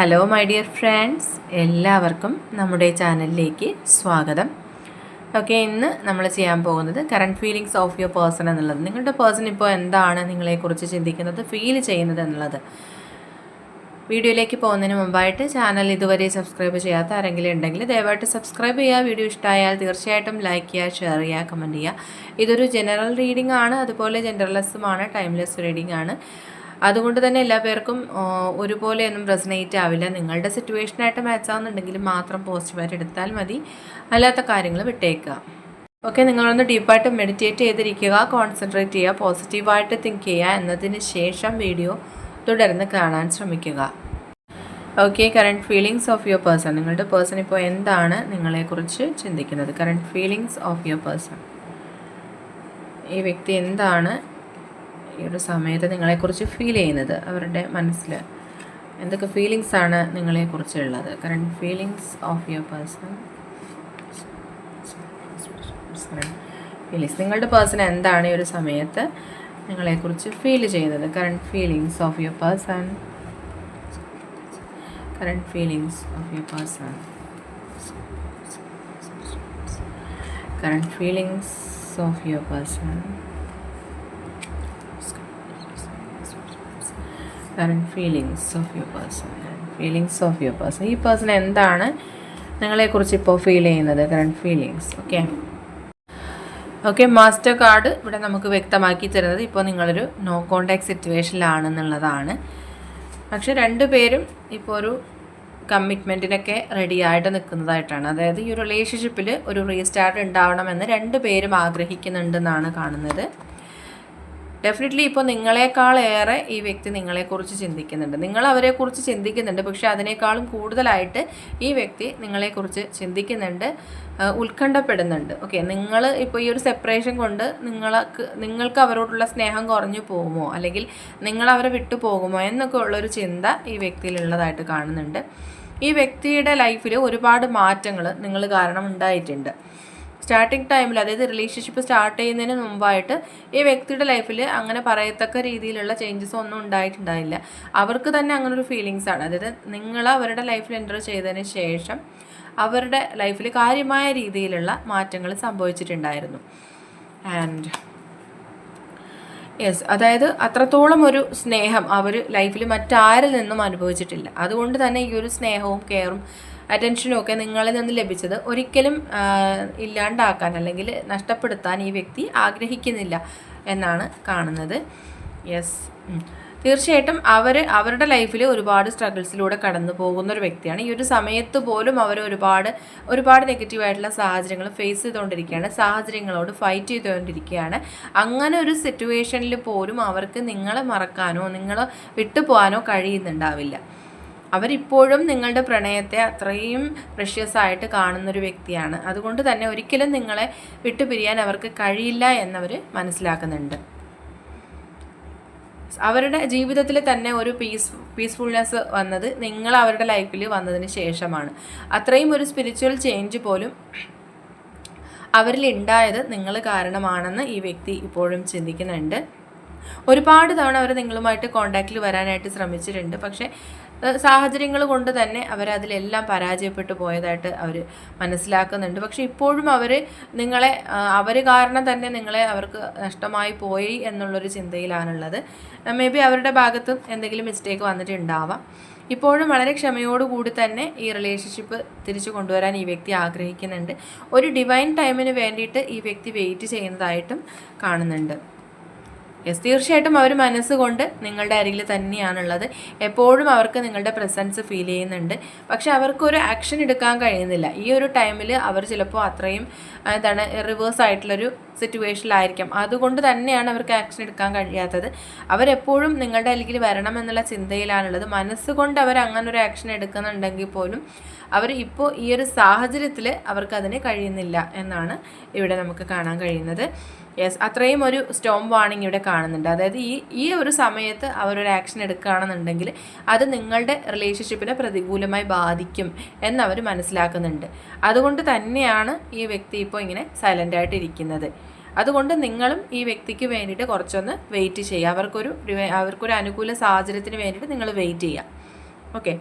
Hello my dear friends എല്ലാവർക്കും നമ്മുടെ ചാനലിലേക്ക് സ്വാഗതം. ഓക്കെ ഇന്ന് നമ്മൾ ചെയ്യാൻ പോകുന്നത് current feelings of your person എന്നുള്ളത്. നിങ്ങളുടെ പേഴ്സൺ ഇപ്പോൾ എന്താണ് നിങ്ങളെക്കുറിച്ച് ചിന്തിക്കുന്നത് ഫീൽ ചെയ്യുന്നത് എന്നുള്ളത്. വീഡിയോയിലേക്ക് പോകുന്നതിന് മുമ്പായിട്ട് ചാനൽ ഇതുവരെ സബ്സ്ക്രൈബ് ചെയ്യാത്ത ആരെങ്കിലും ഉണ്ടെങ്കിൽ ദയവായിട്ട് സബ്സ്ക്രൈബ് ചെയ്യുക. വീഡിയോ ഇഷ്ടമായാൽ തീർച്ചയായിട്ടും ലൈക്ക് ചെയ്യുക ഷെയർ ചെയ്യുക കമന്റ് ചെയ്യുക. ഇതൊരു ജനറൽ റീഡിംഗ് ആണ്. അതുപോലെ ജനറലെസ്സുമാണ് ടൈംലെസ് റീഡിംഗ് ആണ്. അതുകൊണ്ട് തന്നെ എല്ലാ പേർക്കും ഒരുപോലെയൊന്നും റെസനേറ്റ് ആവില്ല. നിങ്ങളുടെ സിറ്റുവേഷനായിട്ട് മാച്ച് ആവുന്നുണ്ടെങ്കിൽ മാത്രം പോസിറ്റീവായിട്ട് എടുത്താൽ മതി. അല്ലാത്ത കാര്യങ്ങൾ വിട്ടേക്കുക. ഓക്കെ നിങ്ങളൊന്ന് ഡീപ്പായിട്ട് മെഡിറ്റേറ്റ് ചെയ്തിരിക്കുക. കോൺസെൻട്രേറ്റ് ചെയ്യുക. പോസിറ്റീവായിട്ട് തിങ്ക് ചെയ്യുക. എന്നതിന് ശേഷം വീഡിയോ തുടർന്ന് കാണാൻ ശ്രമിക്കുക. Okay current feelings of your person നിങ്ങളുടെ പേഴ്സൺ ഇപ്പോൾ എന്താണ് നിങ്ങളെക്കുറിച്ച് ചിന്തിക്കുന്നത്? Current feelings of your person ഈ വ്യക്തി എന്താണ് ഈ ഒരു സമയത്ത് നിങ്ങളെക്കുറിച്ച് ഫീൽ ചെയ്യുന്നത് അവരുടെ മനസ്സിൽ എന്തൊക്കെ ഫീലിങ്സ് ആണ് നിങ്ങളെക്കുറിച്ചുള്ളത്? Current feelings of your person feelings നിങ്ങളുടെ പേഴ്സൺ എന്താണ് ഈ ഒരു സമയത്ത് നിങ്ങളെക്കുറിച്ച് ഫീൽ ചെയ്യുന്നത്? Current feelings of your person current feelings of your person current feelings of your person current feelings of your person feelings of your person ഈ person എന്താണ് നിങ്ങളെക്കുറിച്ച് ഇപ്പോൾ ഫീൽ ചെയ്യുന്നത്? Current feelings okay okay master card ഇവിടെ നമുക്ക് വ്യക്തമാക്കി തരുന്നത് ഇപ്പോൾ നിങ്ങളൊരു നോ കോണ്ടാക്ട് സിറ്റുവേഷനിലാണെന്നുള്ളതാണ് പക്ഷെ രണ്ടുപേരും ഇപ്പോൾ ഒരു കമ്മിറ്റ്മെന്റിനൊക്കെ റെഡി ആയിട്ട് നിൽക്കുന്നതായിട്ടാണ്. അതായത് ഈ റിലേഷൻഷിപ്പിൽ ഒരു റീസ്റ്റാർട്ട് ഉണ്ടാവണമെന്ന് രണ്ടുപേരും ആഗ്രഹിക്കുന്നുണ്ടെന്നാണ് കാണുന്നത്. ഡെഫിനറ്റ്ലി ഇപ്പോൾ നിങ്ങളെക്കാളേറെ ഈ വ്യക്തി നിങ്ങളെക്കുറിച്ച് ചിന്തിക്കുന്നുണ്ട്. നിങ്ങൾ അവരെക്കുറിച്ച് ചിന്തിക്കുന്നുണ്ട്. പക്ഷെ അതിനേക്കാളും കൂടുതലായിട്ട് ഈ വ്യക്തി നിങ്ങളെക്കുറിച്ച് ചിന്തിക്കുന്നുണ്ട് ഉത്കണ്ഠപ്പെടുന്നുണ്ട്. ഓക്കെ നിങ്ങൾ ഇപ്പോൾ ഈ ഒരു സെപ്പറേഷൻ കൊണ്ട് നിങ്ങൾക്ക് നിങ്ങൾക്ക് അവരോടുള്ള സ്നേഹം കുറഞ്ഞു പോകുമോ? അല്ലെങ്കിൽ നിങ്ങൾ അവരെ വിട്ടു പോകുമോ? എന്നൊക്കെ ഉള്ളൊരു ചിന്ത ഈ വ്യക്തിയിലുള്ളതായിട്ട് കാണുന്നുണ്ട്. ഈ വ്യക്തിയുടെ ലൈഫിൽ ഒരുപാട് മാറ്റങ്ങൾ നിങ്ങൾ കാരണം ഉണ്ടായിട്ടുണ്ട്. സ്റ്റാർട്ടിങ് ടൈമിൽ അതായത് റിലേഷൻഷിപ്പ് സ്റ്റാർട്ട് ചെയ്യുന്നതിന് മുമ്പായിട്ട് ഈ വ്യക്തിയുടെ ലൈഫിൽ അങ്ങനെ പറയത്തക്ക രീതിയിലുള്ള ചേഞ്ചസ് ഒന്നും ഉണ്ടായിട്ടുണ്ടായില്ല. അവർക്ക് തന്നെ അങ്ങനെ ഒരു ഫീലിങ്സ് ആണ്. അതായത് നിങ്ങൾ അവരുടെ ലൈഫിൽ എന്റർ ചെയ്തതിന് ശേഷം അവരുടെ ലൈഫിൽ കാര്യമായ രീതിയിലുള്ള മാറ്റങ്ങൾ സംഭവിച്ചിട്ടുണ്ടായിരുന്നു. ആൻഡ് യെസ് അതായത് അത്രത്തോളം ഒരു സ്നേഹം അവർ ലൈഫിൽ മറ്റാരിൽ നിന്നും അനുഭവിച്ചിട്ടില്ല. അതുകൊണ്ട് തന്നെ ഈ ഒരു സ്നേഹവും കെയറും അറ്റൻഷനും ഒക്കെ നിങ്ങളിൽ നിന്ന് ലഭിച്ചത് ഒരിക്കലും ഇല്ലാണ്ടാക്കാൻ അല്ലെങ്കിൽ നഷ്ടപ്പെടുത്താൻ ഈ വ്യക്തി ആഗ്രഹിക്കുന്നില്ല എന്നാണ് കാണുന്നത്. യെസ് തീർച്ചയായിട്ടും അവർ അവരുടെ ലൈഫിൽ ഒരുപാട് സ്ട്രഗിൾസിലൂടെ കടന്നു പോകുന്ന ഒരു വ്യക്തിയാണ്. ഈ ഒരു സമയത്ത് പോലും അവർ ഒരുപാട് ഒരുപാട് നെഗറ്റീവായിട്ടുള്ള സാഹചര്യങ്ങൾ ഫേസ് ചെയ്തുകൊണ്ടിരിക്കുകയാണ് സാഹചര്യങ്ങളോട് ഫൈറ്റ് ചെയ്തുകൊണ്ടിരിക്കുകയാണ്. അങ്ങനെ ഒരു സിറ്റുവേഷനിൽ പോലും അവർക്ക് നിങ്ങളെ മറക്കാനോ നിങ്ങളെ വിട്ടുപോകാനോ കഴിയുന്നുണ്ടാവില്ല. അവരിപ്പോഴും നിങ്ങളുടെ പ്രണയത്തെ അത്രയും പ്രഷ്യസ് ആയിട്ട് കാണുന്നൊരു വ്യക്തിയാണ്. അതുകൊണ്ട് തന്നെ ഒരിക്കലും നിങ്ങളെ വിട്ടുപിരിയാൻ അവർക്ക് കഴിയില്ല എന്നവർ മനസ്സിലാക്കുന്നുണ്ട്. അവരുടെ ജീവിതത്തിൽ തന്നെ ഒരു പീസ് പീസ്ഫുൾനെസ് വന്നത് നിങ്ങൾ അവരുടെ ലൈഫിൽ വന്നതിന് ശേഷമാണ്. അത്രയും ഒരു സ്പിരിച്വൽ ചേഞ്ച് പോലും അവരിൽ ഉണ്ടായത് നിങ്ങൾ കാരണമാണെന്ന് ഈ വ്യക്തി ഇപ്പോഴും ചിന്തിക്കുന്നുണ്ട്. ഒരുപാട് തവണ അവർ നിങ്ങളുമായിട്ട് കോണ്ടാക്റ്റിൽ വരാനായിട്ട് ശ്രമിച്ചിട്ടുണ്ട്. പക്ഷേ സാഹചര്യങ്ങൾ കൊണ്ട് തന്നെ അവരതിലെല്ലാം പരാജയപ്പെട്ടു പോയതായിട്ട് അവർ മനസ്സിലാക്കുന്നുണ്ട്. പക്ഷെ ഇപ്പോഴും അവർ നിങ്ങളെ അവർ കാരണം തന്നെ നിങ്ങളെ അവർക്ക് നഷ്ടമായി പോയി എന്നുള്ളൊരു ചിന്തയിലാണുള്ളത്. മേ ബി അവരുടെ ഭാഗത്തും എന്തെങ്കിലും മിസ്റ്റേക്ക് വന്നിട്ടുണ്ടാവാം. ഇപ്പോഴും വളരെ ക്ഷമയോടുകൂടി തന്നെ ഈ റിലേഷൻഷിപ്പ് തിരിച്ചു കൊണ്ടുവരാൻ ഈ വ്യക്തി ആഗ്രഹിക്കുന്നുണ്ട്. ഒരു ഡിവൈൻ ടൈമിന് വേണ്ടിയിട്ട് ഈ വ്യക്തി വെയിറ്റ് ചെയ്യുന്നതായിട്ടും കാണുന്നുണ്ട്. യെസ് തീർച്ചയായിട്ടും അവർ മനസ്സുകൊണ്ട് നിങ്ങളുടെ അരികിൽ തന്നെയാണുള്ളത്. എപ്പോഴും അവർക്ക് നിങ്ങളുടെ പ്രസൻസ് ഫീൽ ചെയ്യുന്നുണ്ട്. പക്ഷെ അവർക്കൊരു ആക്ഷൻ എടുക്കാൻ കഴിയുന്നില്ല. ഈ ഒരു ടൈമിൽ അവർ ചിലപ്പോൾ അത്രയും എന്താണ് റിവേഴ്സ് ആയിട്ടുള്ളൊരു സിറ്റുവേഷനിലായിരിക്കാം അതുകൊണ്ട് തന്നെയാണ് അവർക്ക് ആക്ഷൻ എടുക്കാൻ കഴിയാത്തത്. അവരെപ്പോഴും നിങ്ങളുടെ അരികിൽ വരണം എന്നുള്ള ചിന്തയിലാണുള്ളത്. മനസ്സുകൊണ്ട് അവർ അങ്ങനെ ഒരു ആക്ഷൻ എടുക്കുന്നുണ്ടെങ്കിൽ പോലും അവർ ഇപ്പോൾ ഈ ഒരു സാഹചര്യത്തിൽ അവർക്ക് അതിന് കഴിയുന്നില്ല എന്നാണ് ഇവിടെ നമുക്ക് കാണാൻ കഴിയുന്നത്. യെസ് അത്രയും ഒരു സ്റ്റോം വാണിംഗ് ഇവിടെ കാണുന്നുണ്ട്. അതായത് ഈ ഈ ഒരു സമയത്ത് അവരൊരു ആക്ഷൻ എടുക്കുകയാണെന്നുണ്ടെങ്കിൽ അത് നിങ്ങളുടെ റിലേഷൻഷിപ്പിനെ പ്രതികൂലമായി ബാധിക്കും എന്നവർ മനസ്സിലാക്കുന്നുണ്ട്. അതുകൊണ്ട് തന്നെയാണ് ഈ വ്യക്തി ഇപ്പോൾ ഇങ്ങനെ സൈലന്റ് ആയിട്ട് അതുകൊണ്ട് നിങ്ങളും ഈ വ്യക്തിക്ക് വേണ്ടിയിട്ട് കുറച്ചൊന്ന് വെയിറ്റ് ചെയ്യുക. അവർക്കൊരു അവർക്കൊരു അനുകൂല സാഹചര്യത്തിന് വേണ്ടിയിട്ട് നിങ്ങൾ വെയിറ്റ് ചെയ്യുക. ഓക്കെ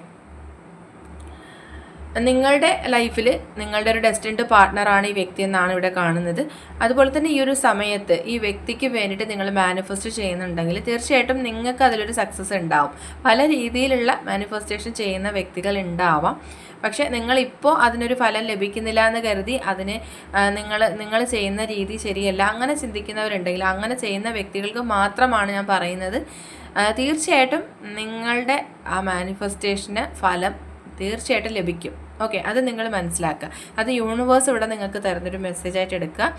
നിങ്ങളുടെ ലൈഫിൽ നിങ്ങളുടെ ഒരു ഡെസ്റ്റിൻഡ് പാർട്ട്ണറാണ് ഈ വ്യക്തി എന്നാണ് ഇവിടെ കാണുന്നത്. അതുപോലെ തന്നെ ഈ ഒരു സമയത്ത് ഈ വ്യക്തിക്ക് വേണ്ടിയിട്ട് നിങ്ങൾ മാനിഫെസ്റ്റ് ചെയ്യുന്നുണ്ടെങ്കിൽ തീർച്ചയായിട്ടും നിങ്ങൾക്ക് അതിലൊരു സക്സസ് ഉണ്ടാവും. പല രീതിയിലുള്ള മാനിഫെസ്റ്റേഷൻ ചെയ്യുന്ന വ്യക്തികൾ ഉണ്ടാവാം. പക്ഷെ നിങ്ങളിപ്പോൾ അതിനൊരു ഫലം ലഭിക്കുന്നില്ല എന്ന് കരുതി അതിന് നിങ്ങൾ നിങ്ങൾ ചെയ്യുന്ന രീതി ശരിയല്ല അങ്ങനെ ചിന്തിക്കുന്നവരുണ്ടെങ്കിൽ അങ്ങനെ ചെയ്യുന്ന വ്യക്തികൾക്ക് മാത്രമാണ് ഞാൻ പറയുന്നത്. തീർച്ചയായിട്ടും നിങ്ങളുടെ ആ മാനിഫെസ്റ്റേഷന് ഫലം തീർച്ചയായിട്ടും ലഭിക്കും. ഓക്കെ അത് നിങ്ങൾ മനസ്സിലാക്കുക. അത് യൂണിവേഴ്സ് ഇവിടെ നിങ്ങൾക്ക് തരുന്നൊരു മെസ്സേജായിട്ട് എടുക്കുക.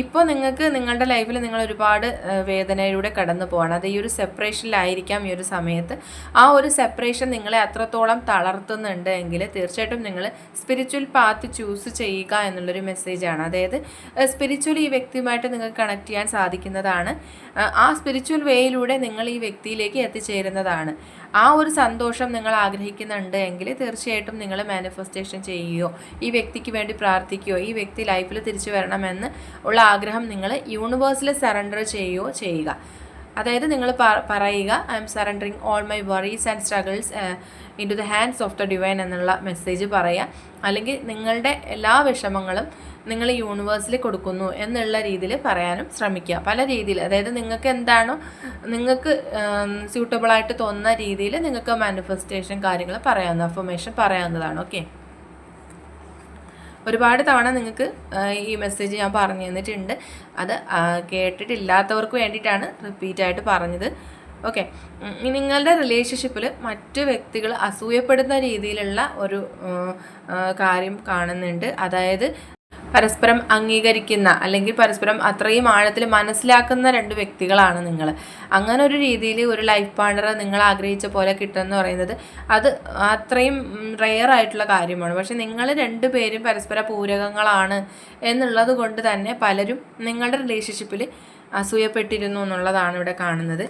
ഇപ്പോൾ നിങ്ങൾക്ക് നിങ്ങളുടെ ലൈഫിൽ നിങ്ങൾ ഒരുപാട് വേദനയിലൂടെ കടന്നു പോകണം അത് ഈ ഒരു സെപ്പറേഷനിലായിരിക്കാം ഈ ഒരു സമയത്ത്. ആ ഒരു സെപ്പറേഷൻ നിങ്ങളെ അത്രത്തോളം തളർത്തുന്നുണ്ട് എങ്കിൽ തീർച്ചയായിട്ടും നിങ്ങൾ സ്പിരിച്വൽ പാത്ത് ചൂസ് ചെയ്യുക എന്നുള്ളൊരു മെസ്സേജാണ് അതായത് സ്പിരിച്വലി ഈ വ്യക്തിയുമായിട്ട് നിങ്ങൾക്ക് കണക്ട് ചെയ്യാൻ സാധിക്കുന്നതാണ്. ആ സ്പിരിച്വൽ വേയിലൂടെ നിങ്ങൾ ഈ വ്യക്തിയിലേക്ക് എത്തിച്ചേരുന്നതാണ്. ആ ഒരു സന്തോഷം നിങ്ങൾ ആഗ്രഹിക്കുന്നുണ്ട് എങ്കിൽ തീർച്ചയായിട്ടും നിങ്ങൾ മാനിഫെസ്റ്റേഷൻ ചെയ്യുകയോ ഈ വ്യക്തിക്ക് വേണ്ടി പ്രാർത്ഥിക്കുകയോ ഈ വ്യക്തി ലൈഫിൽ തിരിച്ചു വരണമെന്ന് ഉള്ള ആഗ്രഹം നിങ്ങൾ യൂണിവേഴ്സിൽ സറണ്ടർ ചെയ്യുകയോ ചെയ്യുക. അതായത് നിങ്ങൾ പറയുക I'm surrendering all my worries and struggles into the hands of the divine എന്നുള്ള മെസ്സേജ് പറയുക. അല്ലെങ്കിൽ നിങ്ങളുടെ എല്ലാ വിഷമങ്ങളും നിങ്ങൾ യൂണിവേഴ്സിൽ കൊടുക്കുന്നു എന്നുള്ള രീതിയിൽ പറയാനും ശ്രമിക്കുക. പല രീതിയിൽ അതായത് നിങ്ങൾക്ക് എന്താണോ നിങ്ങൾക്ക് സ്യൂട്ടബിളായിട്ട് തോന്നുന്ന രീതിയിൽ നിങ്ങൾക്ക് മാനിഫെസ്റ്റേഷൻ കാര്യങ്ങൾ പറയാവുന്ന അഫർമേഷൻ പറയാവുന്നതാണ്. ഓക്കെ ഒരുപാട് തവണ നിങ്ങൾക്ക് ഈ മെസ്സേജ് ഞാൻ പറഞ്ഞു തന്നിട്ടുണ്ട്. അത് കേട്ടിട്ടില്ലാത്തവർക്ക് വേണ്ടിയിട്ടാണ് റിപ്പീറ്റായിട്ട് പറഞ്ഞത്. ഓക്കെ നിങ്ങളുടെ റിലേഷൻഷിപ്പിൽ മറ്റു വ്യക്തികൾ അസൂയപ്പെടുന്ന രീതിയിലുള്ള ഒരു കാര്യം കാണുന്നുണ്ട്. അതായത് പരസ്പരം അംഗീകരിക്കുന്ന അല്ലെങ്കിൽ പരസ്പരം അത്രയും ആഴത്തിൽ മനസ്സിലാക്കുന്ന രണ്ട് വ്യക്തികളാണ് നിങ്ങൾ. അങ്ങനെ ഒരു രീതിയിൽ ഒരു ലൈഫ് പാർട്ണറെ നിങ്ങൾ ആഗ്രഹിച്ച പോലെ കിട്ടുമെന്ന് പറയുന്നത് അത് അത്രയും റെയർ ആയിട്ടുള്ള കാര്യമാണ്. പക്ഷെ നിങ്ങൾ രണ്ടുപേരും പരസ്പര പൂരകങ്ങളാണ് എന്നുള്ളത് കൊണ്ട് തന്നെ പലരും നിങ്ങളുടെ റിലേഷൻഷിപ്പിൽ അസൂയപ്പെട്ടിരുന്നു എന്നുള്ളതാണ് ഇവിടെ കാണുന്നത്.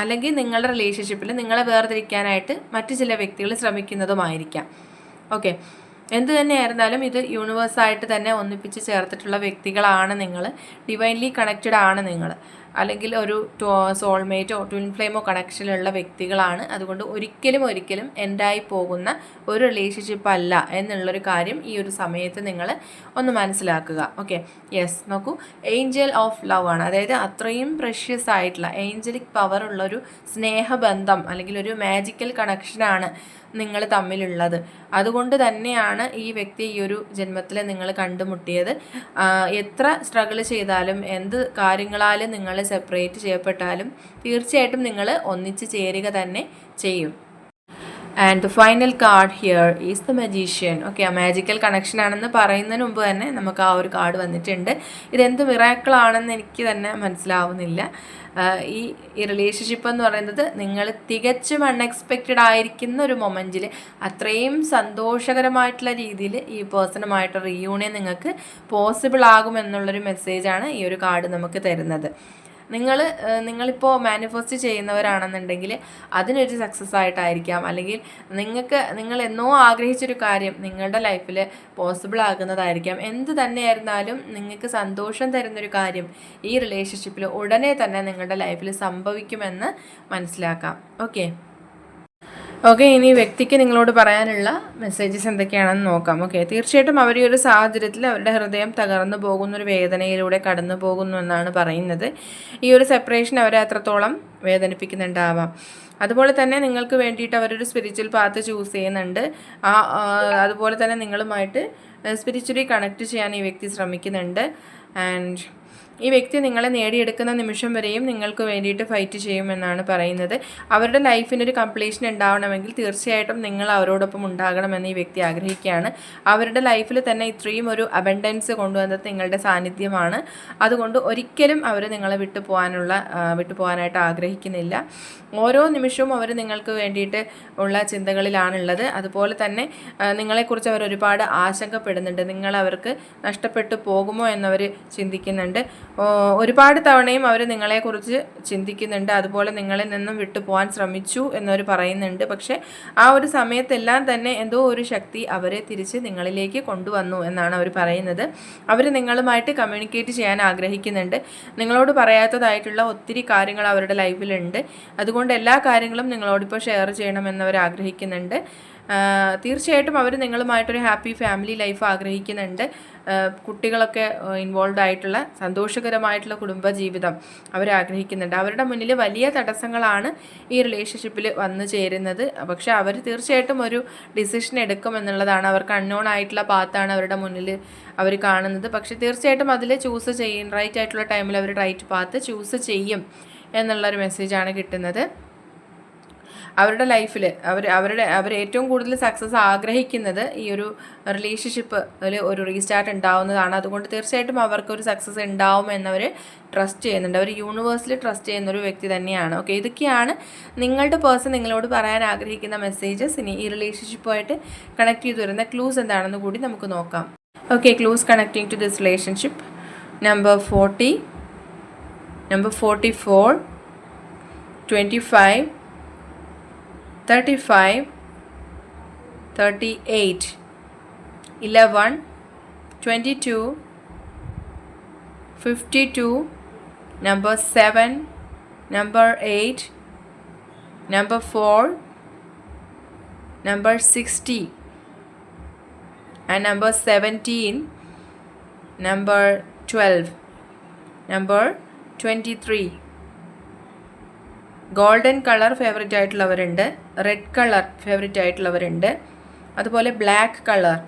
അല്ലെങ്കിൽ നിങ്ങളുടെ റിലേഷൻഷിപ്പിൽ നിങ്ങളെ വേർതിരിക്കാനായിട്ട് മറ്റു ചില വ്യക്തികൾ ശ്രമിക്കുന്നതുമായിരിക്കാം. ഓക്കെ എന്ത് തന്നെയായിരുന്നാലും ഇത് യൂണിവേഴ്സായിട്ട് തന്നെ ഒന്നിപ്പിച്ച് ചേർത്തിട്ടുള്ള വ്യക്തികളാണ് നിങ്ങൾ ഡിവൈൻലി കണക്റ്റഡ് ആണ് നിങ്ങൾ അല്ലെങ്കിൽ ഒരു സോൾമേറ്റോ ട്വിൻ ഫ്ലെയിമോ കണക്ഷനുള്ള വ്യക്തികളാണ്. അതുകൊണ്ട് ഒരിക്കലും ഒരിക്കലും എൻഡായി പോകുന്ന ഒരു റിലേഷൻഷിപ്പ് അല്ല എന്നുള്ളൊരു കാര്യം ഈ ഒരു സമയത്ത് നിങ്ങൾ ഒന്ന് മനസ്സിലാക്കുക. ഓക്കെ യെസ് നോക്കൂ. ഏഞ്ചൽ ഓഫ് ലവ് ആണ്. അതായത് അത്രയും പ്രഷ്യസ് ആയിട്ടുള്ള ഏഞ്ചലിക് പവർ ഉള്ളൊരു സ്നേഹബന്ധം അല്ലെങ്കിൽ ഒരു മാജിക്കൽ കണക്ഷനാണ് നിങ്ങൾ തമ്മിലുള്ളത്. അതുകൊണ്ട് തന്നെയാണ് ഈ വ്യക്തി ഈ ഒരു ജന്മത്തിൽ നിങ്ങൾ കണ്ടുമുട്ടിയത്. എത്ര സ്ട്രഗിൾ ചെയ്താലും എന്ത് കാര്യങ്ങളാലും നിങ്ങൾ സെപ്പറേറ്റ് ചെയ്യപ്പെട്ടാലും തീർച്ചയായിട്ടും നിങ്ങൾ ഒന്നിച്ച് ചേരുക തന്നെ ചെയ്യും. And the final card here is the magician okay ആ മാജിക്കൽ കണക്ഷൻ ആണെന്ന് പറയുന്നതിന് മുമ്പ് തന്നെ നമുക്ക് ആ ഒരു കാർഡ് വന്നിട്ടുണ്ട്. ഇതെന്ത് മിറാക്കിളാണെന്ന് എനിക്ക് തന്നെ മനസ്സിലാവുന്നില്ല. ഈ ഈ റിലേഷൻഷിപ്പ് എന്ന് പറയുന്നത് നിങ്ങൾ തികച്ചും അൺഎക്സ്പെക്റ്റഡ് ആയിരിക്കുന്ന ഒരു മൊമെന്റിൽ അത്രയും സന്തോഷകരമായിട്ടുള്ള രീതിയിൽ ഈ പേഴ്സണുമായിട്ട് റീയൂണിയൻ നിങ്ങൾക്ക് പോസിബിൾ ആകുമെന്നുള്ളൊരു മെസ്സേജാണ് ഈ ഒരു കാർഡ് നമുക്ക് തരുന്നത്. നിങ്ങൾ നിങ്ങളിപ്പോൾ മാനിഫെസ്റ്റ് ചെയ്യുന്നവരാണെന്നുണ്ടെങ്കിൽ അതിനൊരു സക്സസ് ആയിട്ടായിരിക്കാം. അല്ലെങ്കിൽ നിങ്ങൾക്ക് നിങ്ങൾ എന്നോ ആഗ്രഹിച്ചൊരു കാര്യം നിങ്ങളുടെ ലൈഫിൽ പോസിബിൾ ആകുന്നതായിരിക്കാം. എന്ത് തന്നെയായിരുന്നാലും നിങ്ങൾക്ക് സന്തോഷം തരുന്നൊരു കാര്യം ഈ റിലേഷൻഷിപ്പിൽ ഉടനെ തന്നെ നിങ്ങളുടെ ലൈഫിൽ സംഭവിക്കുമെന്ന് മനസ്സിലാക്കാം. ഓക്കെ ഓക്കെ ഇനി വ്യക്തിക്ക് നിങ്ങളോട് പറയാനുള്ള മെസ്സേജസ് എന്തൊക്കെയാണെന്ന് നോക്കാം. ഓക്കെ തീർച്ചയായിട്ടും അവർ ഈ ഒരു സാഹചര്യത്തിൽ അവരുടെ ഹൃദയം തകർന്നു പോകുന്ന ഒരു വേദനയിലൂടെ കടന്നു പോകുന്നു എന്നാണ് പറയുന്നത്. ഈ ഒരു സെപ്പറേഷൻ അവരെ അത്രത്തോളം വേദനിപ്പിക്കുന്നുണ്ടാവാം. അതുപോലെ തന്നെ നിങ്ങൾക്ക് വേണ്ടിയിട്ട് അവരൊരു സ്പിരിച്വൽ പാത്ത് ചൂസ് ചെയ്യുന്നുണ്ട്. ആ അതുപോലെ തന്നെ നിങ്ങളുമായിട്ട് സ്പിരിച്വലി കണക്ട് ചെയ്യാൻ ഈ വ്യക്തി ശ്രമിക്കുന്നുണ്ട്. ആൻഡ് ഈ വ്യക്തി നിങ്ങളെ നേടിയെടുക്കുന്ന നിമിഷം വരെയും നിങ്ങൾക്ക് വേണ്ടിയിട്ട് ഫൈറ്റ് ചെയ്യുമെന്നാണ് പറയുന്നത്. അവരുടെ ലൈഫിനൊരു കംപ്ലീഷൻ ഉണ്ടാവണമെങ്കിൽ തീർച്ചയായിട്ടും നിങ്ങൾ അവരോടൊപ്പം ഉണ്ടാകണമെന്ന് ഈ വ്യക്തി ആഗ്രഹിക്കുകയാണ്. അവരുടെ ലൈഫിൽ തന്നെ ഇത്രയും ഒരു അബൻഡൻസ് കൊണ്ടുവന്നത് നിങ്ങളുടെ സാന്നിധ്യമാണ്. അതുകൊണ്ട് ഒരിക്കലും അവർ നിങ്ങളെ വിട്ടു പോകാനുള്ള വിട്ടു പോകാനായിട്ട് ആഗ്രഹിക്കുന്നില്ല. ഓരോ നിമിഷവും അവർ നിങ്ങൾക്ക് വേണ്ടിയിട്ട് ഉള്ള ചിന്തകളിലാണുള്ളത്. അതുപോലെ തന്നെ നിങ്ങളെക്കുറിച്ച് അവർ ഒരുപാട് ആശങ്കപ്പെടുന്നുണ്ട്. നിങ്ങൾ അവർക്ക് നഷ്ടപ്പെട്ടു പോകുമോ എന്നവർ ചിന്തിക്കുന്നുണ്ട്. ഒരുപാട് തവണയും അവർ നിങ്ങളെക്കുറിച്ച് ചിന്തിക്കുന്നുണ്ട്. അതുപോലെ നിങ്ങളിൽ നിന്നും വിട്ടു പോകാൻ ശ്രമിച്ചു എന്നവർ പറയുന്നുണ്ട്. പക്ഷേ ആ ഒരു സമയത്തെല്ലാം തന്നെ എന്തോ ഒരു ശക്തി അവരെ തിരിച്ച് നിങ്ങളിലേക്ക് കൊണ്ടുവന്നു എന്നാണ് അവർ പറയുന്നത്. അവർ നിങ്ങളുമായിട്ട് കമ്മ്യൂണിക്കേറ്റ് ചെയ്യാൻ ആഗ്രഹിക്കുന്നുണ്ട്. നിങ്ങളോട് പറയാത്തതായിട്ടുള്ള ഒത്തിരി കാര്യങ്ങൾ അവരുടെ ലൈഫിലുണ്ട് അതുകൊണ്ട് എല്ലാ കാര്യങ്ങളും നിങ്ങളോടിപ്പോൾ ഷെയർ ചെയ്യണമെന്ന് അവർ ആഗ്രഹിക്കുന്നുണ്ട്. തീർച്ചയായിട്ടും അവർ നിങ്ങളുമായിട്ടൊരു ഹാപ്പി ഫാമിലി ലൈഫ് ആഗ്രഹിക്കുന്നുണ്ട്. കുട്ടികളൊക്കെ ഇൻവോൾവ് ആയിട്ടുള്ള സന്തോഷകരമായിട്ടുള്ള കുടുംബ ജീവിതം അവർ ആഗ്രഹിക്കുന്നുണ്ട്. അവരുടെ മുന്നിൽ വലിയ തടസ്സങ്ങളാണ് ഈ റിലേഷൻഷിപ്പിൽ വന്നു ചേരുന്നത്. പക്ഷേ അവർ തീർച്ചയായിട്ടും ഒരു ഡിസിഷൻ എടുക്കും എന്നുള്ളതാണ്. അവർക്ക് അൺനോൺ ആയിട്ടുള്ള പാത്താണ് അവരുടെ മുന്നിൽ അവർ കാണുന്നത്. പക്ഷേ തീർച്ചയായിട്ടും അതിൽ ചൂസ് ചെയ്യും. റൈറ്റ് ആയിട്ടുള്ള ടൈമിൽ അവർ റൈറ്റ് പാത്ത് ചൂസ് ചെയ്യും എന്നുള്ളൊരു മെസ്സേജാണ് കിട്ടുന്നത്. അവരുടെ ലൈഫിൽ അവർ അവരുടെ അവർ ഏറ്റവും കൂടുതൽ സക്സസ് ആഗ്രഹിക്കുന്നത് ഈ ഒരു റിലേഷൻഷിപ്പിൽ ഒരു റീസ്റ്റാർട്ട് ഉണ്ടാവുന്നതാണ്. അതുകൊണ്ട് തീർച്ചയായിട്ടും അവർക്കൊരു സക്സസ് ഉണ്ടാവുമെന്നവർ ട്രസ്റ്റ് ചെയ്യുന്നുണ്ട്. അവർ യൂണിവേഴ്സിൽ ട്രസ്റ്റ് ചെയ്യുന്ന ഒരു വ്യക്തി തന്നെയാണ്. ഓക്കെ ഇതൊക്കെയാണ് നിങ്ങളുടെ പേഴ്സൺ നിങ്ങളോട് പറയാൻ ആഗ്രഹിക്കുന്ന മെസ്സേജസ് ഇനി ഈ റിലേഷൻഷിപ്പുമായിട്ട് കണക്ട് ചെയ്ത് വരുന്ന ക്ലൂസ് എന്താണെന്ന് കൂടി നമുക്ക് നോക്കാം. Okay clues connecting to this relationship number forty number forty four twenty five 35 38 11 22 52 number 7 number 8 number 4 number 60 and number 17 number 12 number 23 golden colour favourite ആയിട്ടുള്ളവരുണ്ട് red colour favourite ആയിട്ടുള്ളവരുണ്ട്. അതുപോലെ black colour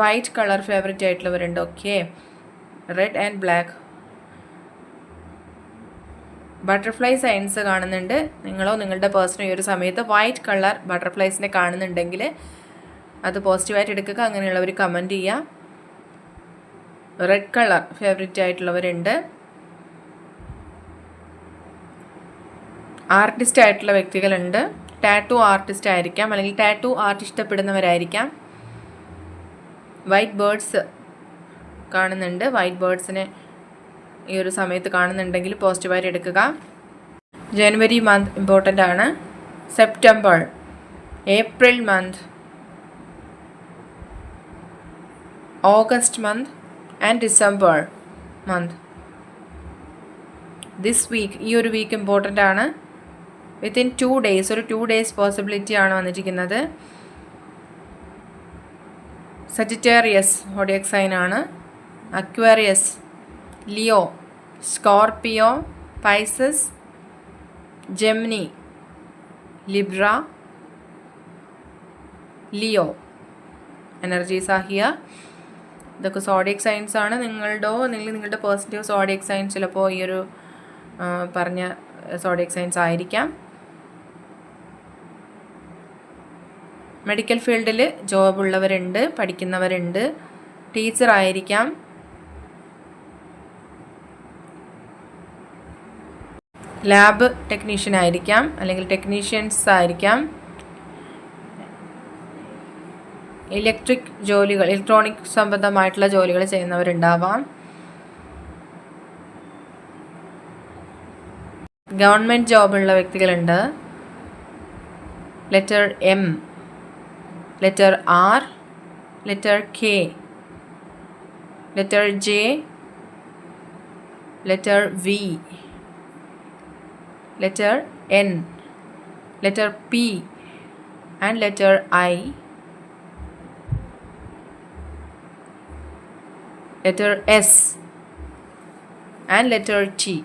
white colour favourite ആയിട്ടുള്ളവരുണ്ട്. Okay red and black butterfly signs കാണുന്നുണ്ട്. നിങ്ങളോ നിങ്ങളുടെ പേഴ്സണോ ഈ ഒരു സമയത്ത് white colour ബട്ടർഫ്ലൈസിനെ കാണുന്നുണ്ടെങ്കിൽ അത് പോസിറ്റീവായിട്ട് എടുക്കുക. അങ്ങനെയുള്ളവർ കമന്റ് ചെയ്യുക. റെഡ് കളർ ഫേവറേറ്റ് ആയിട്ടുള്ളവരുണ്ട്. ആർട്ടിസ്റ്റ് ആയിട്ടുള്ള വ്യക്തികളുണ്ട്. ടാറ്റു ആർട്ടിസ്റ്റ് ആയിരിക്കാം അല്ലെങ്കിൽ ടാറ്റു ആർട്ട് ഇഷ്ടപ്പെടുന്നവരായിരിക്കാം. വൈറ്റ് ബേർഡ്സ് കാണുന്നുണ്ട്. വൈറ്റ് ബേർഡ്സിനെ ഈ ഒരു സമയത്ത് കാണുന്നുണ്ടെങ്കിൽ പോസിറ്റീവായിട്ട് എടുക്കുക. ജനുവരി മന്ത് ഇമ്പോർട്ടന്റ് ആണ്. September April month August month and December month. This week ഈ ഒരു വീക്ക് ഇമ്പോർട്ടന്റ് ആണ്. വിത്തിൻ ടു ഡേയ്സ് ഒരു ടു ഡേയ്സ് പോസിബിലിറ്റി ആണ് വന്നിരിക്കുന്നത്. സജിറ്റേറിയസ് ഹോഡിയക് സൈൻ ആണ്. Aquarius Leo Scorpio Pisces Gemini Libra Leo energy സാഹിയ ഇതൊക്കെ zodiac science ആണ്. നിങ്ങളുടെയോ അല്ലെങ്കിൽ നിങ്ങളുടെ പോസിറ്റീവ് സോഡിയക് സയൻസ് ചിലപ്പോൾ ഈ ഒരു പറഞ്ഞ സോഡിയക് സയൻസ് ആയിരിക്കാം. മെഡിക്കൽ ഫീൽഡിൽ ജോബ് ഉള്ളവരുണ്ട് പഠിക്കുന്നവരുണ്ട്. ടീച്ചർ ആയിരിക്കാം ലാബ് ടെക്നീഷ്യൻ ആയിരിക്കാം അല്ലെങ്കിൽ ടെക്നീഷ്യൻസ് ആയിരിക്കാം. ഇലക്ട്രിക് ജോലികൾ ഇലക്ട്രോണിക് സംബന്ധമായിട്ടുള്ള ജോലികൾ ചെയ്യുന്നവരുണ്ടാവാം. ഗവൺമെന്റ് ജോബുള്ള വ്യക്തികളുണ്ട്. Letter M letter R, letter K, letter J, letter V, letter N, letter P, and letter I, letter S, and letter T.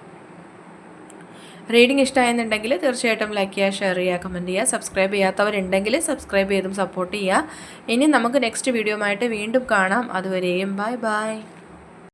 Reading ഇഷ്ടമായെന്നുണ്ടെങ്കിൽ തീർച്ചയായിട്ടും ലൈക്ക് ചെയ്യുക ഷെയർ ചെയ്യുക കമന്റ് ചെയ്യുക സബ്സ്ക്രൈബ് ചെയ്യാത്തവരുണ്ടെങ്കിൽ സബ്സ്ക്രൈബ് ചെയ്തും സപ്പോർട്ട് ചെയ്യുക. ഇനി നമുക്ക് നെക്സ്റ്റ് വീഡിയോ ആയിട്ട് വീണ്ടും കാണാം. അതുവരെയും ബൈ ബൈ